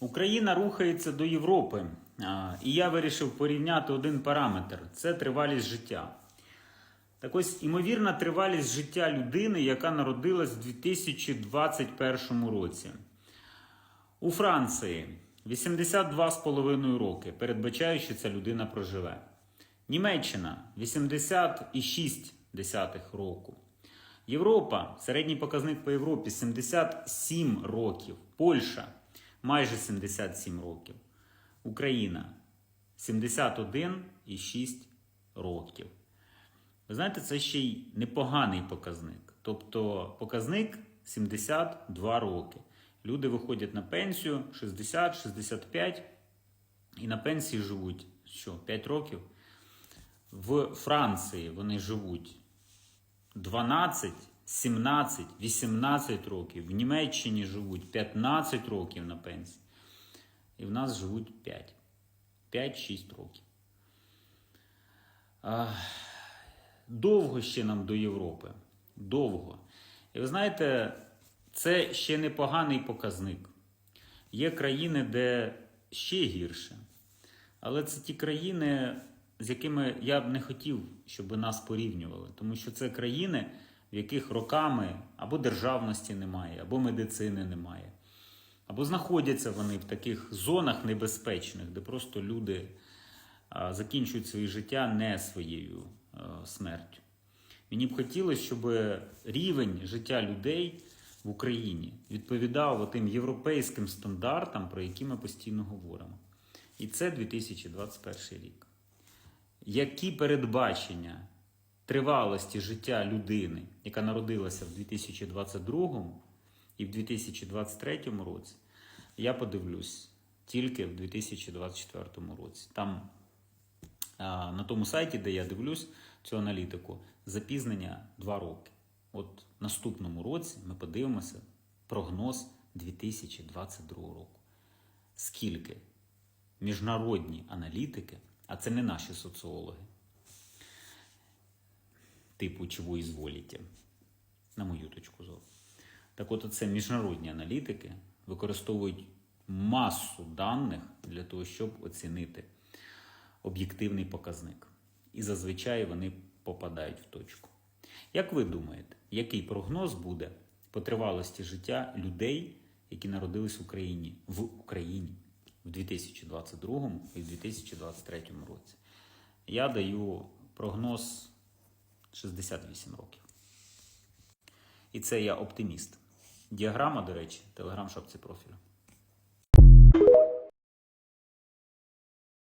Україна рухається до Європи, і я вирішив порівняти один параметр це тривалість життя. Так ось, імовірна тривалість життя людини, яка народилась в 2021 році. У Франції 82,5 роки, передбачаючи, ця людина проживе. Німеччина 80,6 року. Європа, середній показник по Європі 77 років. Польща майже 77 років. Україна 71,6 років. Ви знаєте, це ще й непоганий показник. Тобто показник 72 роки. Люди виходять на пенсію 60-65 і на пенсії живуть що, 5 років. В Франції вони живуть 12, 17, 18 років. В Німеччині живуть 15 років на пенсії. І в нас живуть 5. 5-6 років. Довго ще нам до Європи. Довго. І ви знаєте, це ще непоганий показник. Є країни, де ще гірше. Але це ті країни, з якими я б не хотів, щоб нас порівнювали. Тому що це країни, в яких роками або державності немає, або медицини немає. Або знаходяться вони в таких зонах небезпечних, де просто люди закінчують своє життя не своєю смертю. Мені б хотілося, щоб рівень життя людей в Україні відповідав тим європейським стандартам, про які ми постійно говоримо. І це 2021 рік. Які передбачення тривалості життя людини, яка народилася в 2022 і в 2023 році, я подивлюсь тільки в 2024 році. Там на тому сайті, де я дивлюсь цю аналітику, запізнення 2 роки. От наступному році ми подивимося прогноз 2022 року. Скільки міжнародні аналітики, а це не наші соціологи, типу чого ізволіте, на мою точку зору. Так от це міжнародні аналітики використовують масу даних для того, щоб оцінити об'єктивний показник. І зазвичай вони попадають в точку. Як ви думаєте, який прогноз буде по тривалості життя людей, які народились в Україні в Україні в 2022 і 2023 році? Я даю прогноз 68 років. І це я оптиміст. Діаграма, до речі, телеграм-шопці профілю.